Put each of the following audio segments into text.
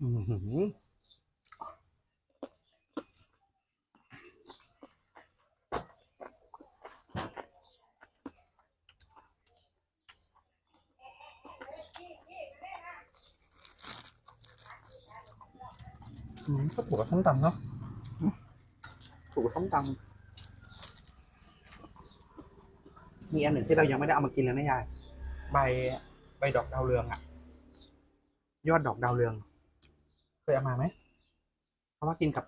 อือหืออืมก็ถูกกับส้มตำเนาะถูกกับส้มตำมีอันหนึ่งที่เรายังไม่ได้เอามากินเลยนะยาย ใบ ใบดอกดาวเรืองอะยอดดอกดาวเรือง เคยเอามาไหม เพราะว่ากินกับ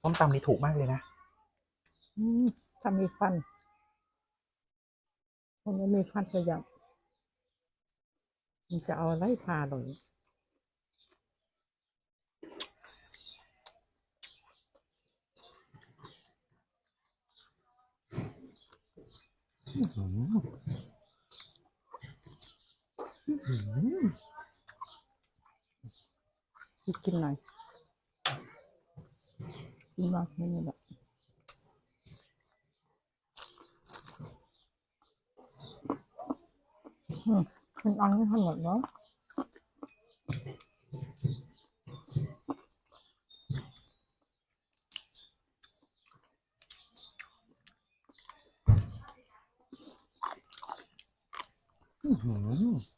ส้มตำนี่ถูกมากเลยนะอืมถ้ามีฟันคนไม่มีฟันก็อยังมันจะเอาอะไรพาหรออืมอืม กินหน่อยกินมากแค่นี้แหละอืมคุณอังไม่ทำหมดเนาะอื้อหือ